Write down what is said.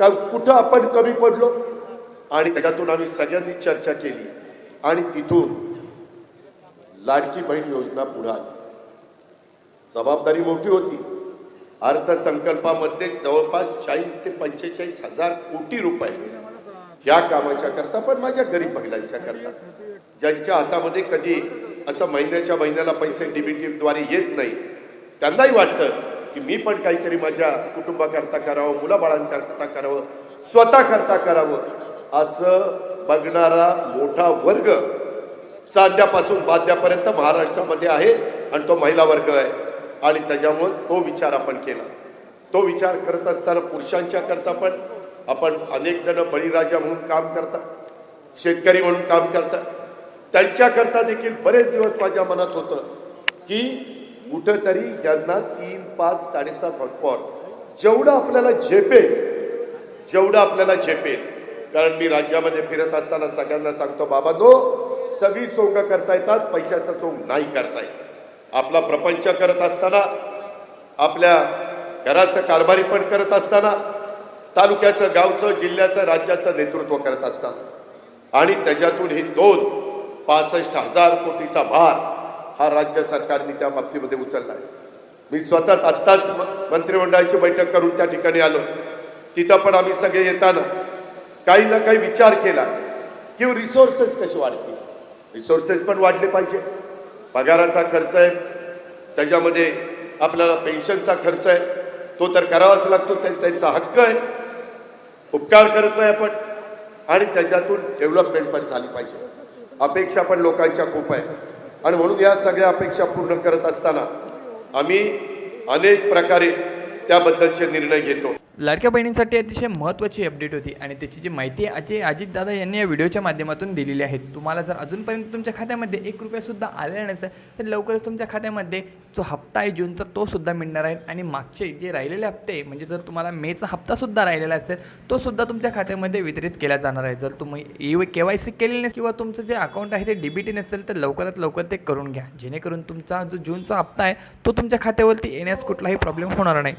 का कुठं आपण कमी पडलो? आणि त्याच्यातून आम्ही सगळ्यांनी चर्चा केली. आणि तिथून लाडकी बहीण योजना पुढे आली. जबाबदारी मोठी होती. अर्थसंकल्पामध्ये जवळपास चाळीस ते पंचेचाळीस हजार कोटी रुपये या कामाच्या करता पण माझ्या गरीब महिलांच्या करता. ज्यांच्या हातामध्ये कधी असं महिन्याच्या महिन्याला पैसे डीबीटीद्वारे येत नाही त्यांनाही वाटतं की मी पण काहीतरी माझ्या कुटुंबाकरता करावं मुलाबाळांकरता करावं स्वतः करता करावं असं बघणारा मोठा वर्ग साध्यापासून बाध्यापर्यंत महाराष्ट्रामध्ये आहे आणि तो महिला वर्ग आहे. आणि त्याच्यामुळं तो विचार आपण केला. तो विचार करत असताना पुरुषांच्या करता पण आपण अनेक जण बळीराजा म्हणून काम करतात शेतकरी म्हणून काम करतात त्यांच्याकरता देखील बरेच दिवस माझ्या मनात होतं की कुठंतरी यांना ती पाच साडेसात हॉटस्पॉट. जेवढं आपल्याला झेपेल जेवढं आपल्याला झेपेल. कारण मी राज्यामध्ये फिरत असताना सगळ्यांना सांगतो बाबा नो सगळी सोंग करता येतात पैशाचा सोंग नाही करता येत. आपला प्रपंच करत असताना आपल्या घराचं कारभारी पण करत असताना तालुक्याचं गावचं जिल्ह्याचं राज्याचं नेतृत्व करत असताना. आणि त्याच्यातून हे दोन पासष्ट हजार कोटीचा भार हा राज्य सरकारने त्या बाबतीमध्ये उचलला आहे. मी स्वतः आत्ताच म- मंत्रिमंडळाची बैठक करून त्या ठिकाणी आलो. तिथं पण आम्ही सगळे येताना काही ना काही विचार केला की रिसोर्सेस कसे वाढतील? रिसोर्सेस पण वाढले पाहिजे. पगाराचा खर्च आहे. त्याच्यामध्ये आपल्याला पेन्शनचा खर्च आहे. तो तर करावाच लागतो. त्यांचा हक्क आहे. उपकार करत आहे आपण. आणि त्याच्यातून डेव्हलपमेंट पण झाली पाहिजे. अपेक्षा पण लोकांच्या खूप आहे. आणि म्हणून या सगळ्या अपेक्षा पूर्ण करत असताना आम्ही अनेक प्रकारे त्याबद्दलचे निर्णय घेतो. लाडक्या बहिणींसाठी अतिशय महत्त्वाची अपडेट होती आणि त्याची जी माहिती अजय अजितदादा यांनी या व्हिडिओच्या माध्यमातून दिलेली आहे. तुम्हाला जर अजूनपर्यंत तुमच्या खात्यामध्ये एक रुपयासुद्धा आलेला नसेल तर लवकरच तुमच्या खात्यामध्ये जो हप्ता आहे जूनचा तो सुद्धा मिळणार आहे. आणि मागचे जे राहिलेले हप्ते म्हणजे जर तुम्हाला मेचा हप्तासुद्धा राहिलेला असेल तोसुद्धा तुमच्या खात्यामध्ये वितरित केला जाणार आहे. जर तुम्ही ई के वाय सी केलेली नसेल किंवा तुमचं जे अकाउंट आहे ते डीबीटी नसेल तर लवकरात लवकर ते करून घ्या. जेणेकरून तुमचा जो जूनचा हप्ता आहे तो तुमच्या खात्यावरती येण्यास कुठलाही प्रॉब्लेम होणार नाही.